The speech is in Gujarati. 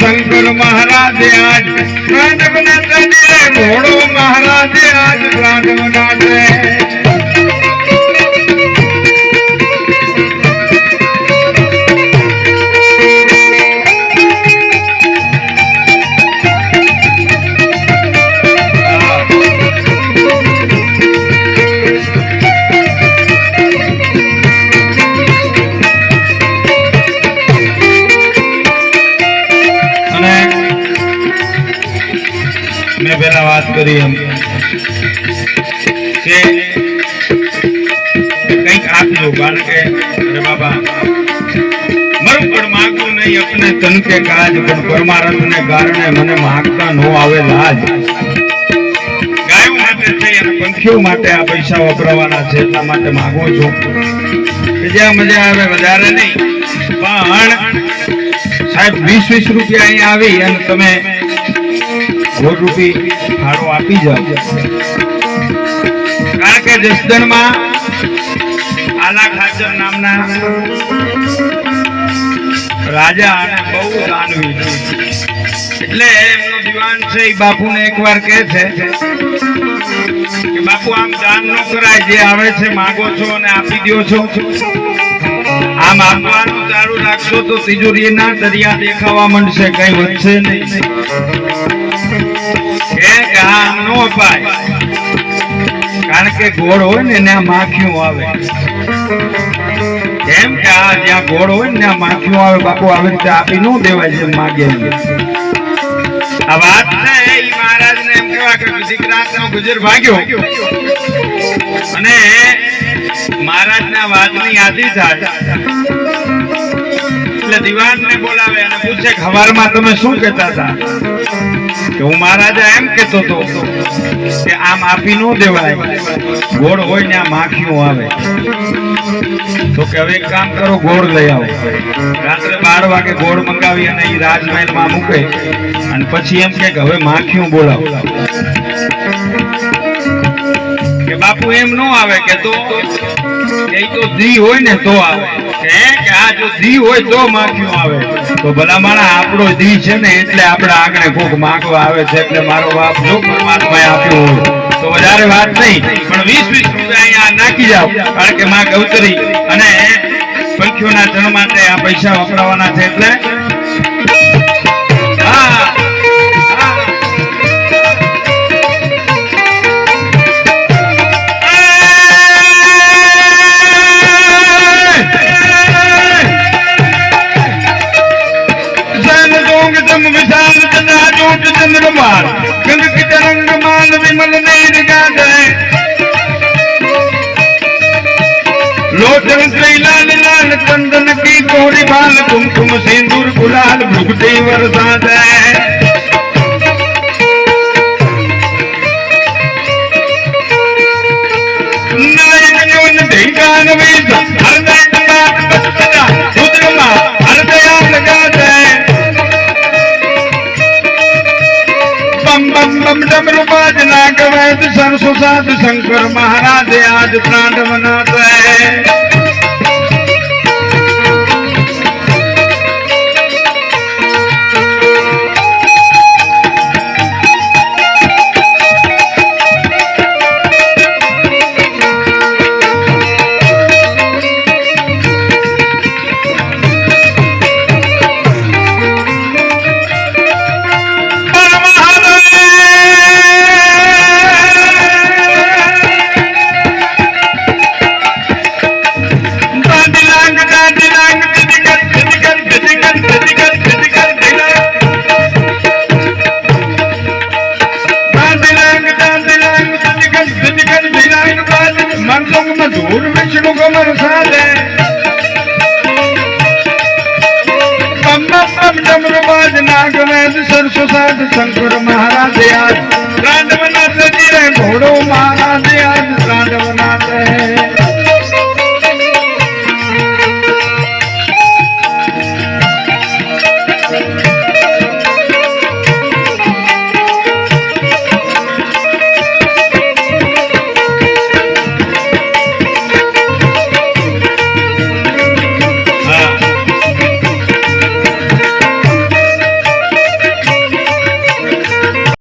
શંકર મહારાજ આજ નાટક નાટે ઘોડો મહારાજ આજ નાટક નાટે મેં પહેલા વાત કરી એમ. કે કંઈક આપજો, કારણ કે, અરે બાબા, મારું પણ માગવું નહીં, અપને તન કે કાજ, પણ પરમારથને કારણે મને માગતા નો આવે લાજ. ગાયો પંખીઓ માટે આ પૈસા વપરાવાના છે, એટલા માટે માગો છો. કે જ્યાં મજા આવે, વધારે નહીં. પણ સાહેબ વીસ વીસ રૂપિયા અહીંયા આવી અને તમે ગોળ રૂપી ફાળો આપી જાવ કારણ કે જસદણમાં આલા ખાચર નામના રાજા અને બહુ દાનવી એટલે એમનો દીવાન છે એ બાપુને એકવાર કહે છે કે બાપુ, આમ દાન ન કરાય, જે આવે છે માગો છો અને આપી દો છો. આમ આપવાનું ચાલુ રાખશો તો તિજોરીના દરિયા દેખાવા માંડશે, કઈ વધશે નહીં. આમ કારણ કે ગોળ હોય ને ત્યાં માખીઓ આવે. એમ કે આ જ્યાં ગોળ હોય ને ત્યાં માખીઓ આવે, બાપુ, આવી રીતે આપી ન દેવાય જેમ માગે આ વાત છે, એ મહારાજને એમ કેવા કે દીકરાનો ગુજર ભાગ્યો. અને મહારાજના વાતની યાદી થાય. એટલે દિવાનને બોલાવે અને પૂછે કે હવારમાં તમે શું કહેતા હતા? હું મહારાજા એમ કેતો હતો કે આમ આપી ન દેવાય. ગોળ હોય ને આ માખીઓ આવે. તો કે હવે એક કામ કરો, ગોળ લઈ આવો. રાત્રે બાર વાગે ગોળ મંગાવી અને એ રાજમહેલમાં મૂકે અને પછી એમ કે હવે માખીઓ બોલાવો. કે બાપુ, એમ નો આવે કે તો, એ તો ધી હોય ને તો આવે. કે આ જો ધી હોય તો માખ્યું આવે તો ભલા માણા, આપણો ધી છે ને એટલે આપણે આગળ કોક માગવા આવે છે એટલે મારો બાપ જો પરમાત્માએ આપ્યો હોય. તો વધારે વાત નહીં, પણ વીસ વીસ રૂપિયા અહીંયા નાખી જાઓ, કારણ કે માં ગૌતરી અને પંખીઓના જન્મ માટે આ પૈસા વપરાવાના છે એટલે લોચન શ્રીલાલ લાલ ચંદન કી કોરી બાલ કુમકુમ સિંદૂર ગુલાલ ભુગદેવ વરસાદ ડમડમ રૂપાજ નાગ વૈદ સંસુ સાધુ શંકર મહારાજે આજ પ્રાણ મનાતા નાગવેદ સરસો સાત શંકર મહારાજ યાદ રાંડવનાથ જી રે ઘોડો રાંડવનાથ